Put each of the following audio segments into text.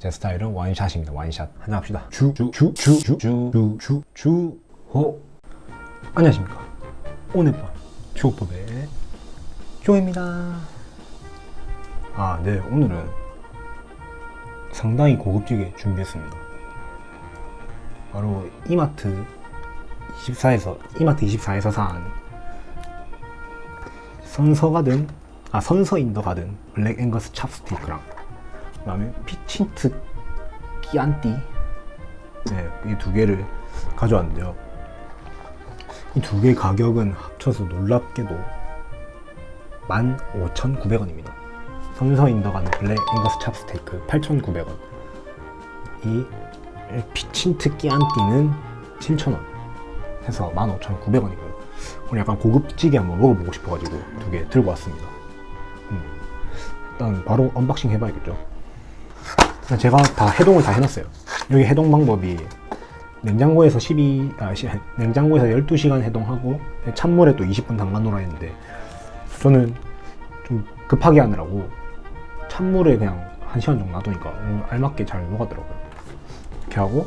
제 스타일은 원샷입니다. 원샷. 한잔 합시다. 주, 주, 주, 주, 주, 주, 주, 주, 주, 호. 안녕하십니까. 오늘 밤 주호법의 조입니다. 아, 네. 오늘은 상당히 고급지게 준비했습니다. 바로 이마트 24에서, 이마트 24에서 산 선서가 든, 아, 선서인더 가 든 블랙 앵거스 찹스티크랑 그다음에 피친트 끼안띠 네, 이 두 개를 가져왔는데요. 이 두 개 가격은 합쳐서 놀랍게도 15,900원입니다. 선서인더간 블랙 앵거스 찹스테이크 8,900원. 이 피친트 끼안띠는 7,000원. 해서 15,900원이고요. 오늘 약간 고급지게 한번 먹어보고 싶어가지고 두 개 들고 왔습니다. 음. 일단 바로 언박싱 해봐야겠죠. 제가 다 해동을 다 해놨어요. 여기 해동 방법이 냉장고에서 12, 아, 시, 냉장고에서 12시간 해동하고 찬물에 또 20분 담가 놓으라 했는데 저는 좀 급하게 하느라고 찬물에 그냥 1시간 정도 놔두니까 음, 알맞게 잘 녹았더라고요. 이렇게 하고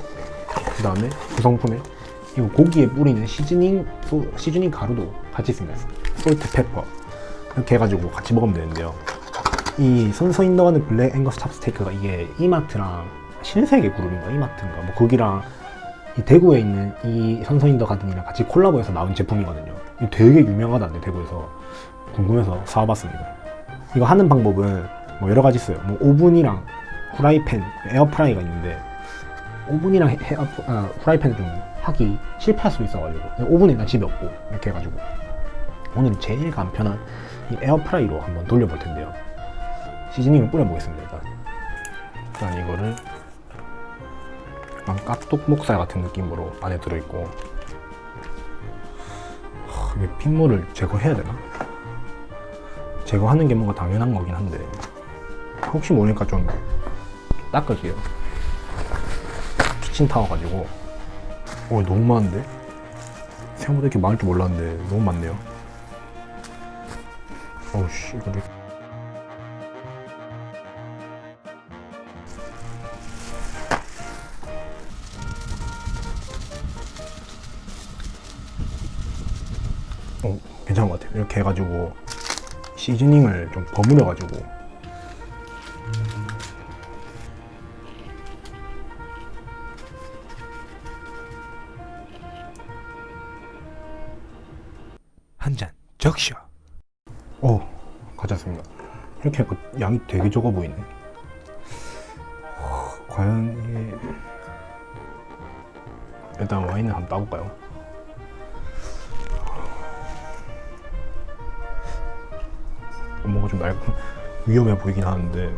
그 다음에 구성품에 이거 고기에 뿌리는 시즈닝, 소, 시즈닝 가루도 같이 있습니다. 솔트 페퍼 이렇게 해가지고 같이 먹으면 되는데요. 이 선서 인더가는 블랙 앵거스 찹스테이크가 이게 이마트랑 신세계 그룹인가 이마트인가 뭐 거기랑 이 대구에 있는 이 선서 인더 가든이랑 같이 콜라보해서 나온 제품이거든요. 이거 되게 유명하다는데 대구에서 궁금해서 사와봤습니다. 이거 하는 방법은 뭐 여러 가지 있어요. 뭐 오븐이랑 후라이팬, 에어프라이가 있는데 오븐이랑 아, 후라이팬을 좀 하기 실패할 수도 있어가지고 오븐이 나 집에 없고 이렇게 해가지고 오늘 제일 간편한 이 에어프라이로 한번 돌려볼 텐데요. 시즈닝을 뿌려보겠습니다 일단. 이거를 깍둑 목살 같은 느낌으로 안에 들어있고. 하, 이게 핏물을 제거해야 되나? 제거하는 게 뭔가 당연한 거긴 한데. 혹시 모르니까 좀 닦을게요. 키친타워 가지고. 오 너무 많은데? 생각보다 이렇게 많을 줄 몰랐는데. 너무 많네요. 어우씨 이거 내 이렇게 해가지고 시즈닝을 좀 버무려가지고 한 잔 적셔. 오, 가져왔습니다. 이렇게 양이 되게 적어 보이네. 뭔가 좀 날, 위험해 보이긴 하는데.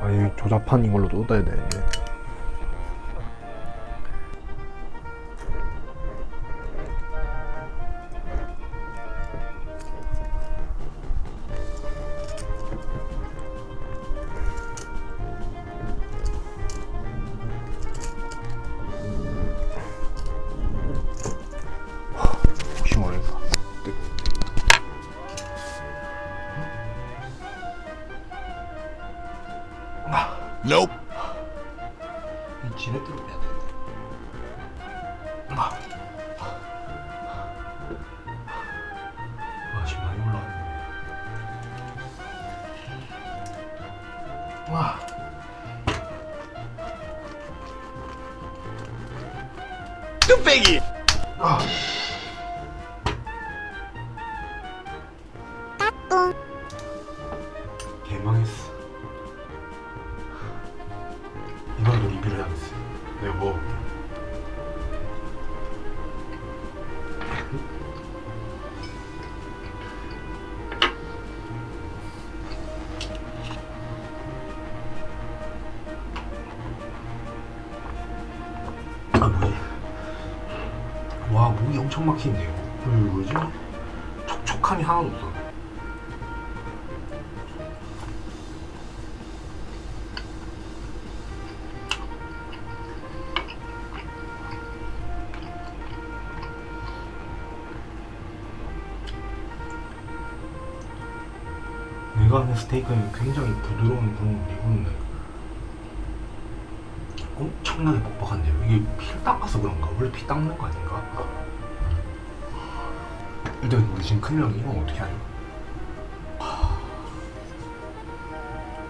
아 이 조잡한 이걸로 또 따야 되는데 Nope. 이 지렛대로 빼야 되는데. 아. 아, 지금 많이 올라왔네. 와. 뚝배기. 아. 엄청 막힌대요. 음. 왜 그러지? 촉촉함이 하나도 없어. 내가 하는 스테이크는 굉장히 부드러운 그런 리본인데 엄청나게 뻑뻑한데요. 이게 피 닦아서 그런가? 원래 피 닦는 거 아닌가? 일단 우리 지금 큰일 나게 이거 어떻게 하냐?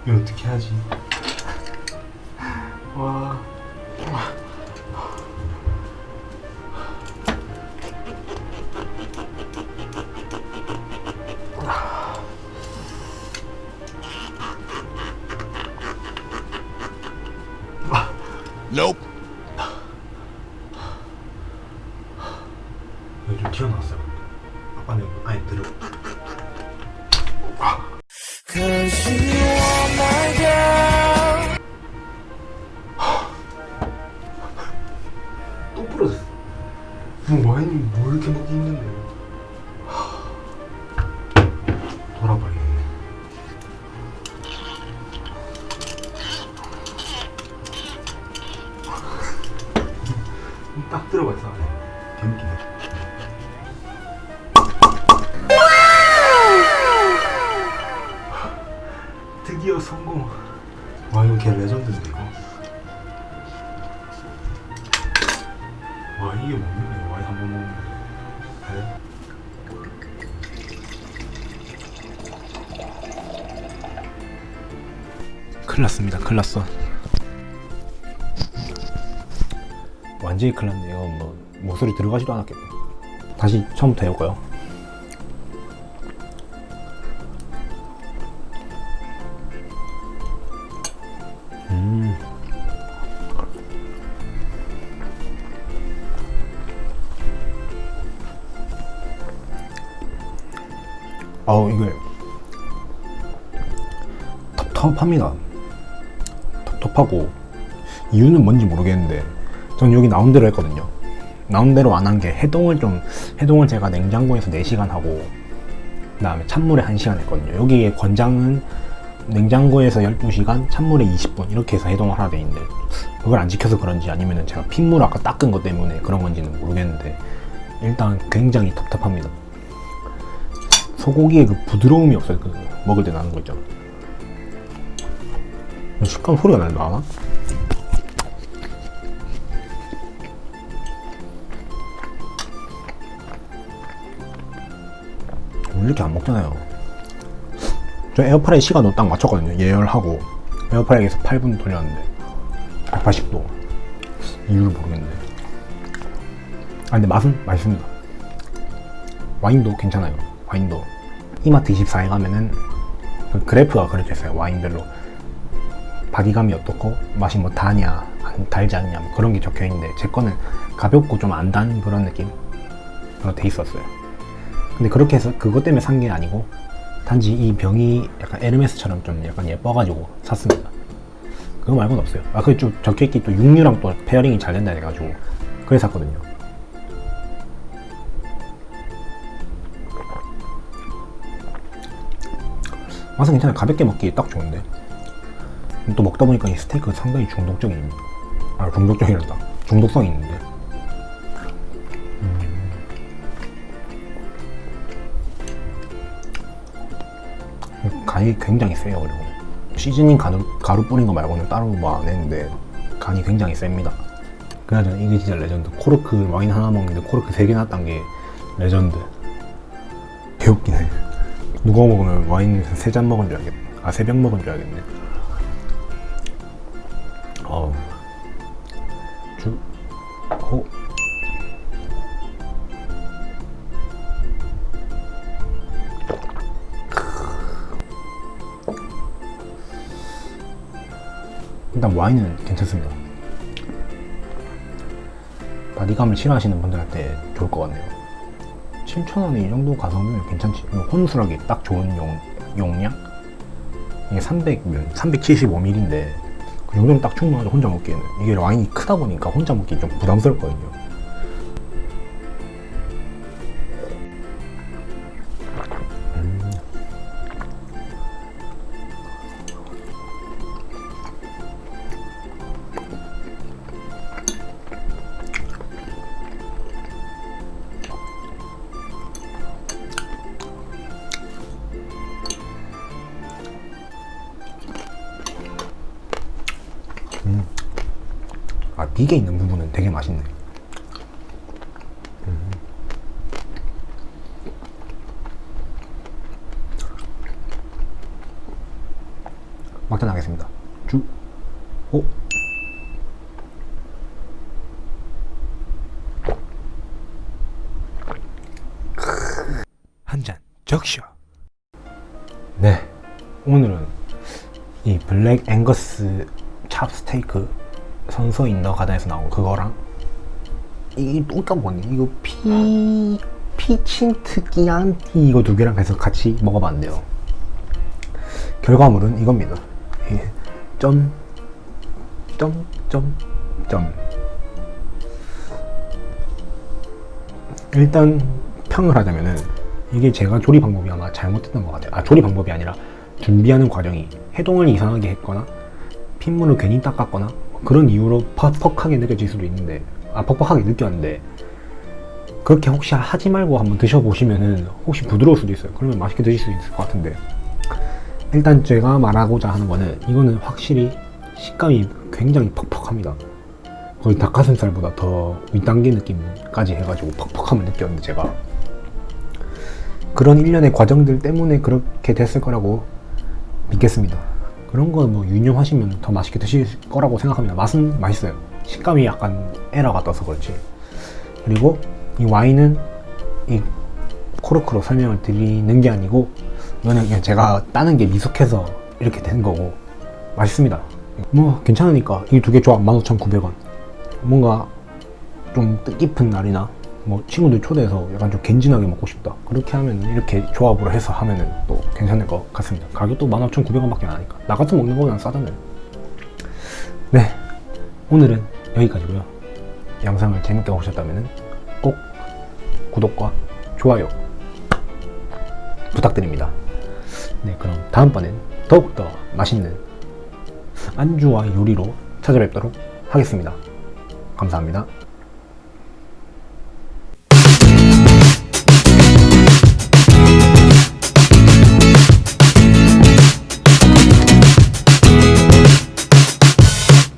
이거 어떻게 하지? 와. Nope. 여기 좀 튀어나왔어요. 아빠는 아예 들어. 또 부러졌어. 뭐 와인이 뭐 이렇게 먹기 힘든데. 돌아버리겠네. 딱 들어가 있어 안에. 개웃 성공. 와 이거 개 레전드인데 이거. 와 이게 뭡니까? 와인 한번 먹는 거. 네? 큰일 났습니다. 큰일 났어. 완전히 큰일 났네. 이거 뭐 목소리 들어가지도 않았겠네. 다시 처음부터 해볼까요? 아우 이게 텁텁합니다. 텁텁하고 이유는 뭔지 모르겠는데 전 여기 나온 대로 했거든요. 나온 대로 안 한 게 해동을 좀 해동을 제가 냉장고에서 4시간 하고 그다음에 찬물에 1시간 했거든요. 여기에 권장은 냉장고에서 12시간, 찬물에 20분 이렇게 해서 해동을 하라 돼 있는데 그걸 안 지켜서 그런지 아니면 제가 핏물 아까 닦은 것 때문에 그런 건지는 모르겠는데 일단 굉장히 텁텁합니다. 소고기의 그 부드러움이 없어요. 그 먹을 때 나는 거 있잖아. 식감 소리가 날나? 왜 이렇게 안 먹잖아요. 저 에어프라이 시간도 딱 맞췄거든요. 예열하고 에어프라이에서 8분 돌렸는데 180도 이유를 모르겠는데. 아 근데 맛은 맛있습니다. 와인도 괜찮아요. 와인도 이마트 24에 가면은 그 그래프가 그려져 있어요. 와인별로 바디감이 어떻고 맛이 뭐 다냐 안 달지 않냐 뭐 그런 게 적혀 있는데 제 거는 가볍고 좀 안 단 그런 느낌 으로 돼 있었어요. 근데 그렇게 해서 그것 때문에 산 게 아니고 단지 이 병이 약간 에르메스처럼 좀 약간 예뻐가지고 샀습니다. 그거 말고는 없어요. 아, 그게 좀 적혀있기 또 육류랑 또 페어링이 잘 된다 해가지고 그래 샀거든요. 맛은 괜찮아요. 가볍게 먹기 딱 좋은데. 또 먹다 보니까 이 스테이크 상당히 중독적인, 아, 중독적이란다. 중독성이 있는데. 간이 굉장히 세요 그리고 시즈닝 가루, 가루 뿌린 거 말고는 따로 뭐 안 했는데 간이 굉장히 셉니다 그나저나 이게 진짜 레전드 코르크 와인 하나 먹는데 코르크 세 개나 딴게 레전드 개웃기네 누가 먹으면 와인 세 잔 먹은 줄 알겠네 아 세 병 먹은 줄 알겠네 어우 주, 호, 일단 와인은 괜찮습니다. 바디감을 싫어하시는 분들한테 좋을 것 같네요. 7,000원에 이 정도 가성비면 괜찮지. 이거 혼술하기 딱 좋은 용, 용량? 이게 300, 375ml인데 그 정도면 딱 충분하죠. 혼자 먹기에는. 이게 와인이 크다 보니까 혼자 먹기 좀 부담스럽거든요. 비계 있는 부분은 되게 맛있네. 음. 막잔 하겠습니다. 주, 오. 한 잔 적셔. 네. 오늘은 이 블랙 앵거스 찹스테이크 선서 인더 가다에서 나온 그거랑 이게 또 까먹었네. 이거 피 피친트 끼안티 이거 두 개랑 해서 같이 먹어봤는데요. 결과물은 이겁니다. 이 점, 점, 점, 점. 일단 평을 하자면은 이게 제가 조리 방법이 아마 잘못됐던 것 같아요. 아 조리 방법이 아니라 준비하는 과정이 해동을 이상하게 했거나 핏물을 괜히 닦았거나 그런 이유로 퍽퍽하게 느껴질 수도 있는데 아 퍽퍽하게 느꼈는데 그렇게 혹시 하지 말고 한번 드셔보시면은 혹시 부드러울 수도 있어요. 그러면 맛있게 드실 수 있을 것 같은데 일단 제가 말하고자 하는 거는 이거는 확실히 식감이 굉장히 퍽퍽합니다. 거의 닭가슴살보다 더 윗단계 느낌까지 해가지고 퍽퍽함을 느꼈는데 제가 그런 일련의 과정들 때문에 그렇게 됐을 거라고 믿겠습니다. 그런 거뭐 유념하시면 더 맛있게 드실 거라고 생각합니다. 맛은 맛있어요. 식감이 약간 에러가 떠서 그렇지. 그리고 이 와인은 이 코르크로 설명을 드리는 게 아니고 이거는 그냥 제가 따는 게 미숙해서 이렇게 된 거고 맛있습니다. 뭐 괜찮으니까 이 두 개 조합 15,900원. 뭔가 좀 뜻깊은 날이나 뭐 친구들 초대해서 약간 좀 겐진하게 먹고 싶다. 그렇게 하면 이렇게 조합으로 해서 하면은 또 괜찮을 것 같습니다. 가격도 15,900원 밖에 안 하니까. 나 같은 먹는 거보다 싸잖아요. 네. 오늘은 여기까지고요. 영상을 재밌게 보셨다면 꼭 구독과 좋아요 부탁드립니다. 네, 그럼 다음번엔 더욱더 맛있는 안주와 요리로 찾아뵙도록 하겠습니다. 감사합니다.